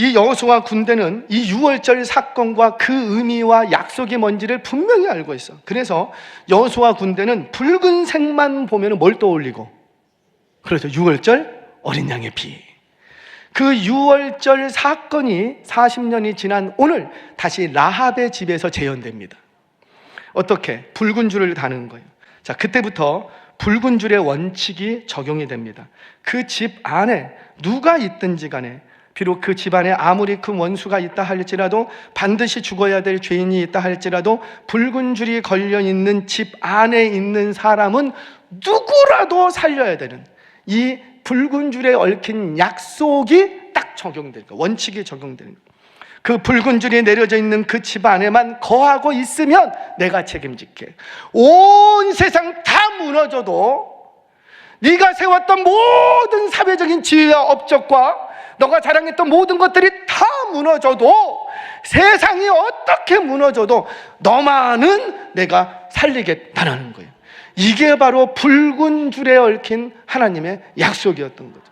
이 여호수아 군대는 이 유월절 사건과 그 의미와 약속이 뭔지를 분명히 알고 있어. 그래서 여호수아 군대는 붉은색만 보면 뭘 떠올리고? 그렇죠. 유월절 어린 양의 피. 그 유월절 사건이 40년이 지난 오늘 다시 라합의 집에서 재현됩니다. 어떻게? 붉은 줄을 다는 거예요. 자, 그때부터 붉은 줄의 원칙이 적용이 됩니다. 그 집 안에 누가 있든지 간에 비록 그 집안에 아무리 큰 원수가 있다 할지라도 반드시 죽어야 될 죄인이 있다 할지라도 붉은 줄이 걸려 있는 집 안에 있는 사람은 누구라도 살려야 되는 이 붉은 줄에 얽힌 약속이 딱 적용되는 거 원칙이 적용되는 거. 그 붉은 줄이 내려져 있는 그 집 안에만 거하고 있으면 내가 책임질게. 온 세상 다 무너져도 네가 세웠던 모든 사회적인 지위와 업적과 너가 자랑했던 모든 것들이 다 무너져도 세상이 어떻게 무너져도 너만은 내가 살리겠다는 거예요. 이게 바로 붉은 줄에 얽힌 하나님의 약속이었던 거죠.